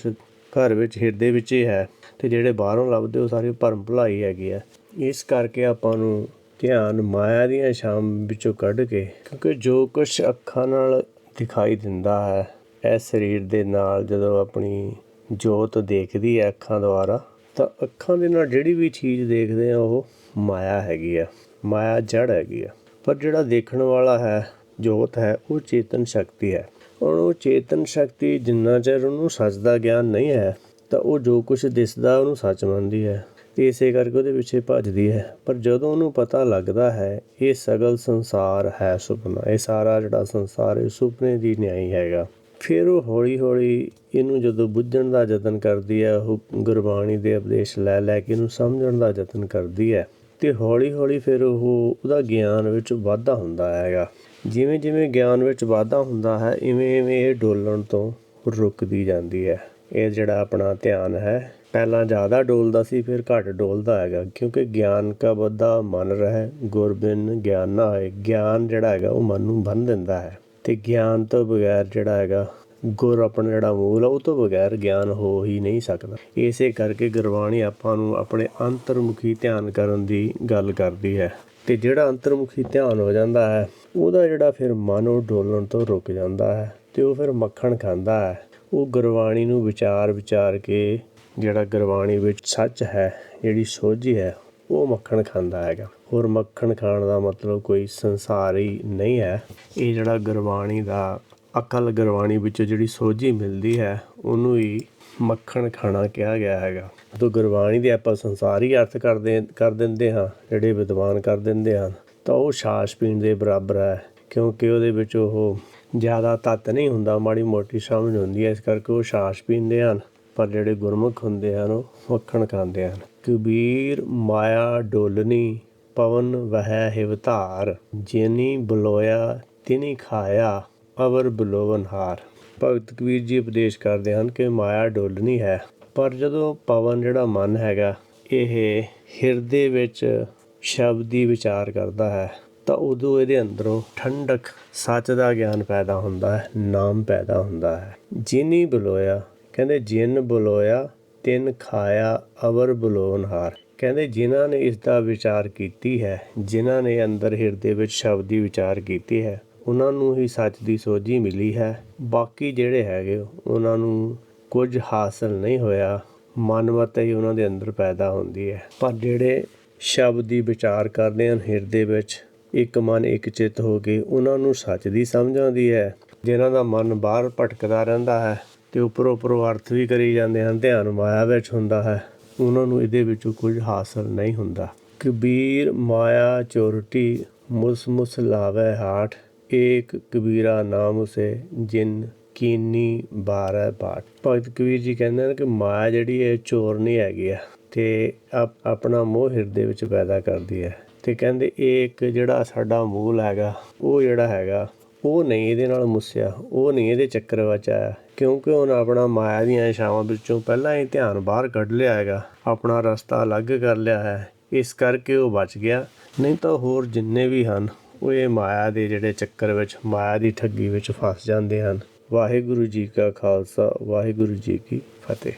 ਘਰ ਵਿੱਚ, ਹਿਰਦੇ ਵਿੱਚ ਹੀ ਹੈ ਤੇ ਜਿਹੜੇ ਬਾਹਰੋਂ ਲੱਭਦੇ ਉਹ ਸਾਰੇ ਭਰਮ ਭਲਾਈ ਹੈਗੀ ਆ ਇਸ ਕਰਕੇ ਆਪਾਂ ਨੂੰ ਧਿਆਨ ਮਾਇਆ ਦੀਆਂ ਸ਼ਾਮ ਵਿੱਚੋਂ ਕੱਢ ਕੇ, ਕਿਉਂਕਿ ਜੋ ਕੁਝ ਅੱਖਾਂ ਨਾਲ ਦਿਖਾਈ ਦਿੰਦਾ ਹੈ ਇਸ ਸਰੀਰ ਦੇ ਨਾਲ ਜਦੋਂ ਆਪਣੀ ਜੋਤ ਦੇਖਦੀ ਹੈ ਅੱਖਾਂ ਦੁਆਰਾ, ਤਾਂ ਅੱਖਾਂ ਦੇ ਨਾਲ ਜਿਹੜੀ ਵੀ ਚੀਜ਼ ਦੇਖਦੇ ਆ ਉਹ ਮਾਇਆ ਹੈਗੀ ਆ ਮਾਇਆ ਜੜ ਹੈਗੀ ਆ ਪਰ ਜਿਹੜਾ ਦੇਖਣ ਵਾਲਾ ਹੈ, ਜੋਤ ਹੈ, ਉਹ ਚੇਤਨ ਸ਼ਕਤੀ ਹੈ। ਹੁਣ ਉਹ ਚੇਤਨ ਸ਼ਕਤੀ ਜਿੰਨਾ ਚਿਰ ਉਹਨੂੰ ਸੱਚ ਦਾ ਗਿਆਨ ਨਹੀਂ ਹੈ, ਤਾਂ ਉਹ ਜੋ ਕੁਝ ਦਿਸਦਾ ਉਹਨੂੰ ਸੱਚ ਮੰਨਦੀ ਹੈ। ਤੇ ਇਸੇ ਕਰਕੇ ਉਹਦੇ ਪਿੱਛੇ ਭੱਜਦੀ ਹੈ। ਪਰ ਜਦੋਂ ਉਹਨੂੰ ਪਤਾ ਲੱਗਦਾ ਹੈ, ਇਹ ਸਗਲ ਸੰਸਾਰ ਹੈ ਸੁਪਨਾ। ਇਹ ਸਾਰਾ ਜਿਹੜਾ ਸੰਸਾਰ ਇਹ ਸੁਪਨੇ ਦੀ ਨਿਆਈ ਹੈਗਾ। ਫਿਰ ਉਹ ਹੌਲੀ ਹੌਲੀ ਇਹਨੂੰ ਜਦੋਂ ਬੁੱਝਣ ਦਾ ਯਤਨ ਕਰਦੀ ਹੈ, ਉਹ ਗੁਰਬਾਣੀ ਦੇ ਉਪਦੇਸ਼ ਲੈ ਲੈ ਕੇ ਇਹਨੂੰ ਸਮਝਣ ਦਾ ਯਤਨ ਕਰਦੀ ਹੈ, ਤੇ ਹੌਲੀ ਹੌਲੀ ਫਿਰ ਉਹ ਉਹਦਾ ਗਿਆਨ ਵਿੱਚ ਵਾਧਾ ਹੁੰਦਾ ਹੈਗਾ। ਜਿਵੇਂ ਜਿਵੇਂ ਗਿਆਨ ਵਿੱਚ ਵਾਧਾ ਹੁੰਦਾ ਹੈ, ਇਵੇਂ ਇਵੇਂ ਇਹ ਡੋਲਣ ਤੋਂ ਰੁਕਦੀ ਜਾਂਦੀ ਹੈ। ਇਹ ਜਿਹੜਾ ਆਪਣਾ ਧਿਆਨ ਹੈ, ਪਹਿਲਾਂ ਜ਼ਿਆਦਾ ਡੋਲਦਾ ਸੀ, ਫਿਰ ਘੱਟ ਡੋਲਦਾ ਹੈਗਾ, ਕਿਉਂਕਿ ਗਿਆਨ ਕਾ ਬੱਧਾ ਮਨ ਰਹਿ ਗੁਰਬਿਨ ਗਿਆਨ ਨਾ ਹੋਏ ਗਿਆਨ ਜਿਹੜਾ ਹੈਗਾ, ਉਹ ਮਨ ਨੂੰ ਬੰਨ ਦਿੰਦਾ ਹੈ। ਤੇ ਗਿਆਨ ਤੋਂ ਬਗੈਰ ਜਿਹੜਾ ਹੈਗਾ, ਗੁਰ ਆਪਣਾ ਜਿਹੜਾ ਮੂਲ ਆ, ਉਹ ਤੋਂ ਬਗੈਰ ਗਿਆਨ ਹੋ ਹੀ ਨਹੀਂ ਸਕਦਾ। ਇਸੇ ਕਰਕੇ ਗੁਰਬਾਣੀ ਆਪਾਂ ਨੂੰ ਆਪਣੇ ਅੰਤਰਮੁਖੀ ਧਿਆਨ ਕਰਨ ਦੀ ਗੱਲ ਕਰਦੀ ਹੈ। ਤੇ ਜਿਹੜਾ ਅੰਤਰਮੁਖੀ ਧਿਆਨ ਹੋ ਜਾਂਦਾ ਹੈ ਉਹਦਾ ਜਿਹੜਾ ਫਿਰ ਮਨ ਉਹ ਡੋਲਣ ਤੋਂ ਰੁਕ ਜਾਂਦਾ ਹੈ ਤੇ ਉਹ ਫਿਰ ਮੱਖਣ ਖਾਂਦਾ ਹੈ। ਉਹ ਗੁਰਬਾਣੀ ਨੂੰ ਵਿਚਾਰ ਵਿਚਾਰ ਕੇ ਜਿਹੜਾ ਗੁਰਬਾਣੀ ਵਿੱਚ ਸੱਚ ਹੈ, ਜਿਹੜੀ ਸੋਝੀ ਹੈ, ਉਹ ਮੱਖਣ ਖਾਂਦਾ ਹੈਗਾ। ਹੋਰ ਮੱਖਣ ਖਾਣ ਦਾ ਮਤਲਬ ਕੋਈ ਸੰਸਾਰੀ ਨਹੀਂ ਹੈ। ਇਹ ਜਿਹੜਾ ਗੁਰਬਾਣੀ ਦਾ ਅਕਲ ਗੁਰਬਾਣੀ ਵਿੱਚੋਂ ਜਿਹੜੀ ਸੋਝੀ ਮਿਲਦੀ ਹੈ, ਉਹਨੂੰ ਹੀ ਮੱਖਣ ਖਾਣਾ ਕਿਹਾ ਗਿਆ ਹੈਗਾ। ਜਦੋਂ ਗੁਰਬਾਣੀ ਦੇ ਆਪਾਂ ਸੰਸਾਰੀ ਅਰਥ ਕਰਦੇ, ਕਰ ਦਿੰਦੇ ਹਾਂ, ਜਿਹੜੇ ਵਿਦਵਾਨ ਕਰ ਦਿੰਦੇ ਹਨ ਤਾਂ ਉਹ ਛਾਛ ਪੀਣ ਦੇ ਬਰਾਬਰ ਹੈ, ਕਿਉਂਕਿ ਉਹਦੇ ਵਿੱਚ ਉਹ ਜ਼ਿਆਦਾ ਤੱਤ ਨਹੀਂ ਹੁੰਦਾ, ਮਾੜੀ ਮੋਟੀ ਸਮਝ ਹੁੰਦੀ ਹੈ, ਇਸ ਕਰਕੇ ਉਹ ਛਾਛ ਪੀਂਦੇ ਹਨ, ਪਰ ਜਿਹੜੇ ਗੁਰਮੁਖ ਹੁੰਦੇ ਹਨ, ਉਹ ਮੱਖਣ ਖਾਂਦੇ ਹਨ। ਕਬੀਰ ਮਾਇਆ ਡੋਲਨੀ ਪਵਨ ਵਹਿ ਹਿਵਤਾਰ ਜਿਨੀ ਬਲੋਇਆ ਤਿਨੀ ਖਾਇਆ, ਅਵਰ ਬਲੋਵਨ ਹਾਰ। ਭਗਤ ਕਬੀਰ ਜੀ ਉਪਦੇਸ਼ ਕਰਦੇ ਹਨ ਕਿ ਮਾਇਆ ਡੋਲਣੀ ਹੈ, ਪਰ ਜਦੋਂ ਪਵਨ ਜਿਹੜਾ ਮਨ ਹੈਗਾ, ਇਹ ਹਿਰਦੇ ਵਿੱਚ ਸ਼ਬਦੀ ਵਿਚਾਰ ਕਰਦਾ ਹੈ, ਤਾਂ ਉਦੋਂ ਇਹਦੇ ਅੰਦਰੋਂ ਠੰਡਕ ਸੱਚ ਦਾ ਗਿਆਨ ਪੈਦਾ ਹੁੰਦਾ ਹੈ, ਨਾਮ ਪੈਦਾ ਹੁੰਦਾ ਹੈ। ਜਿਨੀ ਬਲੋਇਆ, ਕਹਿੰਦੇ ਜਿਨ ਬਲੋਇਆ, ਤਿੰਨ ਖਾਇਆ, ਅਵਰ ਬਲੋਨਹਾਰ ਕਹਿੰਦੇ ਜਿਨ੍ਹਾਂ ਨੇ ਇਸ ਦਾ ਵਿਚਾਰ ਕੀਤੀ ਹੈ, ਜਿਨ੍ਹਾਂ ਨੇ ਅੰਦਰ ਹਿਰਦੇ ਵਿੱਚ ਸ਼ਬਦੀ ਵਿਚਾਰ ਕੀਤੀ ਹੈ, ਉਹਨਾਂ ਨੂੰ ਹੀ ਸੱਚ ਦੀ ਸੋਝੀ ਮਿਲੀ ਹੈ। ਬਾਕੀ ਜਿਹੜੇ ਹੈਗੇ, ਉਹਨਾਂ ਨੂੰ ਕੁਝ ਹਾਸਲ ਨਹੀਂ ਹੋਇਆ, ਮਨਮਤ ਹੀ ਉਹਨਾਂ ਦੇ ਅੰਦਰ ਪੈਦਾ ਹੁੰਦੀ ਹੈ। ਪਰ ਜਿਹੜੇ ਸ਼ਬਦ ਦੀ ਵਿਚਾਰ ਕਰਦੇ ਹਨ ਹਿਰਦੇ ਵਿੱਚ। ਇੱਕ ਮਨ, ਇੱਕ ਚਿੱਤ ਹੋ ਕੇ ਉਹਨਾਂ ਨੂੰ ਸੱਚ ਦੀ ਸਮਝ ਆਉਂਦੀ ਹੈ। ਜਿਨ੍ਹਾਂ ਦਾ ਮਨ ਬਾਹਰ ਭਟਕਦਾ ਰਹਿੰਦਾ ਹੈ ਤੇ ਉੱਪਰੋਂ ਉੱਪਰੋਂ ਅਰਥ ਵੀ ਕਰੀ ਜਾਂਦੇ ਹਨ, ਧਿਆਨ ਮਾਇਆ ਵਿੱਚ ਹੁੰਦਾ ਹੈ। ਉਹਨਾਂ ਨੂੰ ਇਹਦੇ ਵਿੱਚੋਂ ਕੁਝ ਹਾਸਲ ਨਹੀਂ ਹੁੰਦਾ। ਕਬੀਰ, ਮਾਇਆ, ਚੋਰਟੀ, ਮੁਸ ਮੁਸ ਲਾਵੇ ਹਾਠ, ਏਕ ਕਬੀਰਾ ਨਾਮ ਉਸੇ, ਜਿਨ ਕੀਨੀ ਬਾਰਹ ਬਾਟ ਭਗਤ ਕਬੀਰ ਜੀ ਕਹਿੰਦੇ ਨੇ ਕਿ ਮਾਇਆ ਜਿਹੜੀ ਹੈ ਚੋਰ ਨਹੀਂ ਹੈਗੀ ਆ ਤੇ ਆਪ- ਆਪਣਾ ਮੋਹ ਹਿਰਦੇ ਵਿੱਚ ਪੈਦਾ ਕਰਦੀ ਹੈ ਅਤੇ ਕਹਿੰਦੇ ਇਹ ਇੱਕ ਜਿਹੜਾ ਸਾਡਾ ਮੂਲ ਹੈਗਾ, ਉਹ ਜਿਹੜਾ ਹੈਗਾ, ਉਹ ਨਹੀਂ ਇਹਦੇ ਨਾਲ ਮੁੱਸਿਆ, ਉਹ ਨਹੀਂ ਇਹਦੇ ਚੱਕਰ ਵਿੱਚ ਆਇਆ, ਕਿਉਂਕਿ ਉਹਨੇ ਆਪਣਾ ਮਾਇਆ ਦੀਆਂ ਇਸ਼ਾਵਾਂ ਵਿੱਚੋਂ ਪਹਿਲਾਂ ਹੀ ਧਿਆਨ ਬਾਹਰ ਕੱਢ ਲਿਆ ਹੈਗਾ, ਆਪਣਾ ਰਸਤਾ ਅਲੱਗ ਕਰ ਲਿਆ ਹੈ, ਇਸ ਕਰਕੇ ਉਹ ਬਚ ਗਿਆ, ਨਹੀਂ ਤਾਂ ਹੋਰ ਜਿੰਨੇ ਵੀ ਹਨ, ਉਹ ਇਹ ਮਾਇਆ ਦੇ ਜਿਹੜੇ ਚੱਕਰ ਵਿੱਚ, ਮਾਇਆ ਦੀ ਠੱਗੀ ਵਿੱਚ ਫਸ ਜਾਂਦੇ ਹਨ। ਵਾਹਿਗੁਰੂ ਜੀ ਕਾ ਖਾਲਸਾ, ਵਾਹਿਗੁਰੂ ਜੀ ਕੀ ਫਤਿਹ।